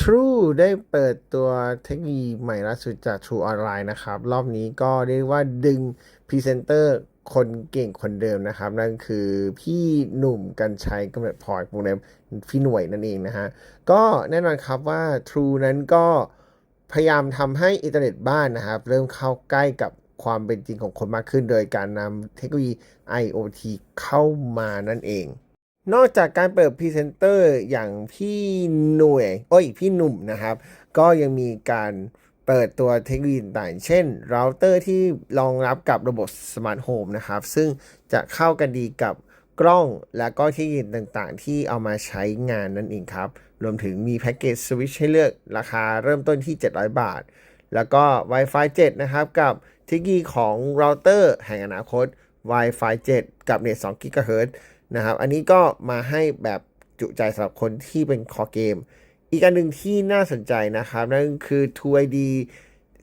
True ได้เปิดตัวเทคโนโลยีใหม่ล่าสุดจาก True Online นะครับ รอบนี้ก็เรียกว่าดึงพรีเซนเตอร์คนเก่งคนเดิมนะครับ นั่นคือพี่หนุ่มกันชัยกำเนิดพลอยวงเล็บพี่หน่วยนั่นเองนะฮะ ก็แน่นอนครับว่า True นั้นก็พยายามทำให้อินเทอร์เน็ตบ้านนะครับ เริ่มเข้าใกล้กับความเป็นจริงของคนมากขึ้น โดยการนำเทคโนโลยี IoT เข้ามานั่นเอง นอกจากการเปิดพรีเซนเตอร์อย่างพี่หน่วยโอ้ยพี่หนุ่มนะครับ ก็ยังมีการเปิดตัวเทคโนโลยีต่างเช่นเราเตอร์ที่รองรับกับระบบสมาร์ทโฮมนะครับ ซึ่งจะเข้ากันดีกับกล้องและก็เทคโนโลยีต่างๆ ที่เอามาใช้งานนั่นเองครับ รวมถึงมีแพ็กเกจสวิตช์ให้เลือกราคาเริ่มต้นที่ 700 บาท แล้วก็ Wi-Fi 7 นะครับ กับเทคโนโลยีของเราเตอร์แห่งอนาคต Wi-Fi 7 กับเน็ต2 GHz นะครับ อันนี้ก็มาให้แบบจุใจสำหรับคนที่เป็นคอเกม อีกอันหนึ่งที่น่าสนใจนะครับ นั่นคือ True ID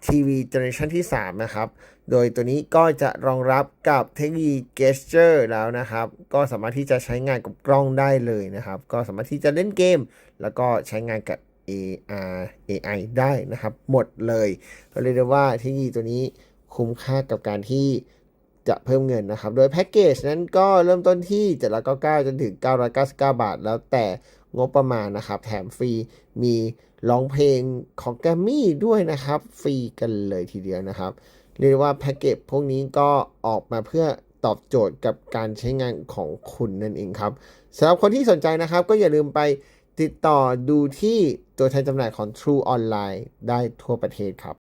TV Generation ที่ 3 นะครับ โดยตัวนี้ก็จะรองรับกับเทคโนโลยี Gesture แล้วนะครับ ก็สามารถที่จะใช้งานกับกล้องได้เลยนะครับ ก็สามารถที่จะเล่นเกม แล้วก็ใช้งานกับ AR AI ได้นะครับ หมดเลยก็เรียกได้ว่าเทคโนโลยีตัวนี้คุ้มค่ากับการที่ จะเพิ่มเงินนะครับ โดยแพ็กเกจนั้นก็เริ่มต้นที่ 799 จนถึง 999 บาท แล้วแต่งบประมาณนะครับ แถมฟรีมีร้องเพลงของแกมมี่ด้วยนะครับ ฟรีกันเลยทีเดียวนะครับ เรียกว่าแพ็กเกจพวกนี้ก็ออกมาเพื่อตอบโจทย์กับการใช้งานของคุณนั่นเองครับสำหรับคนที่สนใจนะครับ ก็อย่าลืมไปติดต่อดูที่ตัวแทนจำหน่ายของ True Online ได้ทั่วประเทศครับ